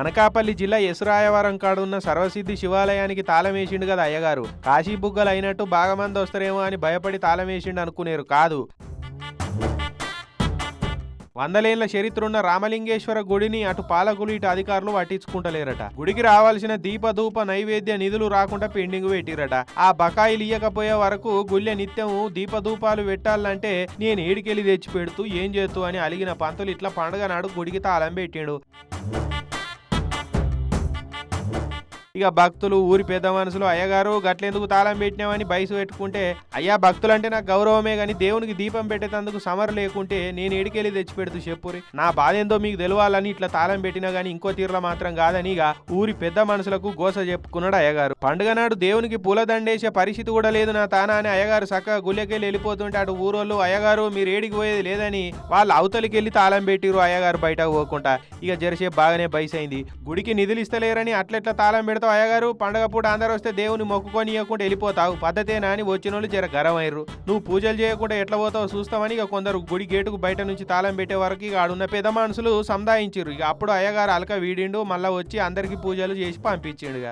అనకాపల్లి జిల్లా ఎసురాయవరం కాడున్న సర్వసిద్ధి శివాలయానికి తాళం వేసిండు కదా అయ్యగారు. కాశీ బుగ్గలు అయినట్టు బాగా మంది వస్తారేమో అని భయపడి తాళం వేసిండు అనుకునేరు. కాదు. వందలేళ్ళ చరిత్ర ఉన్న రామలింగేశ్వర గుడిని అటు పాలకులు ఇటు అధికారులు పట్టించుకుంటలేరట. గుడికి రావాల్సిన దీపధూప నైవేద్య నిధులు రాకుండా పెండింగ్ పెట్టిరట. ఆ బకాయిలు ఇయ్యకపోయే వరకు గుళ్ళె నిత్యం దీపధూపాలు పెట్టాలంటే నేను ఏడికెళ్ళి తెచ్చి పెడుతూ ఏం చేస్తూ అని అలిగిన పంతులు ఇట్లా పండుగ నాడు గుడికి తాళం పెట్టిండు. ఇక భక్తులు ఊరి పెద్ద మనుషులు అయ్యగారు గట్లెందుకు తాళం పెట్టినామని బయసు పెట్టుకుంటే అయ్యా భక్తులంటే నాకు గౌరవమే కానీ దేవునికి దీపం పెట్టేటందుకు సమర లేకుంటే నేను ఎడికెళ్ళి తెచ్చి పెడుతూ చెప్పురి నా బాధ ఏందో మీకు తెలవాలని ఇట్లా తాళం పెట్టినా గానీ ఇంకో తీరులో మాత్రం కాదని ఇక ఊరి పెద్ద మనుషులకు గోస చెప్పుకున్నాడు అయ్యగారు. పండుగ నాడు దేవునికి పూలదండేసే పరిస్థితి కూడా లేదు నా తానా అని అయ్యగారు చక్కగా గుళ్ళకెళ్ళి వెళ్ళిపోతుంటే అటు ఊరోళ్ళు అయ్యగారు మీరు ఏడికి పోయేది లేదని వాళ్ళు అవతలికి వెళ్ళి తాళం పెట్టిరు అయ్యగారు బయటకు పోకుండా. ఇక జరసేపు బాగానే బయసైంది. గుడికి నిధులు ఇస్తలేరని అట్లెట్లా తాళం పెడతావు అయ్యగారు పండగ పూట అందరు వస్తే దేవుని మొక్కుకొని ఇవ్వకుండా వెళ్ళిపోతావు. పద్ధతేనా అని వచ్చిన వాళ్ళు జర గరం అయ్యారు నువ్వు పూజలు చేయకుండా ఎట్లా పోతావు చూస్తామని ఇక కొందరు గుడి గేటుకు బయట నుంచి తాళం పెట్టే వరకు ఇక ఆడున్న పెద్ద మనుషులు సంధాయించారు ఇక అప్పుడు అయ్యగారు అలక వీడిండు మళ్ళీ వచ్చి అందరికి పూజలు చేసి పంపించిండు ఇక.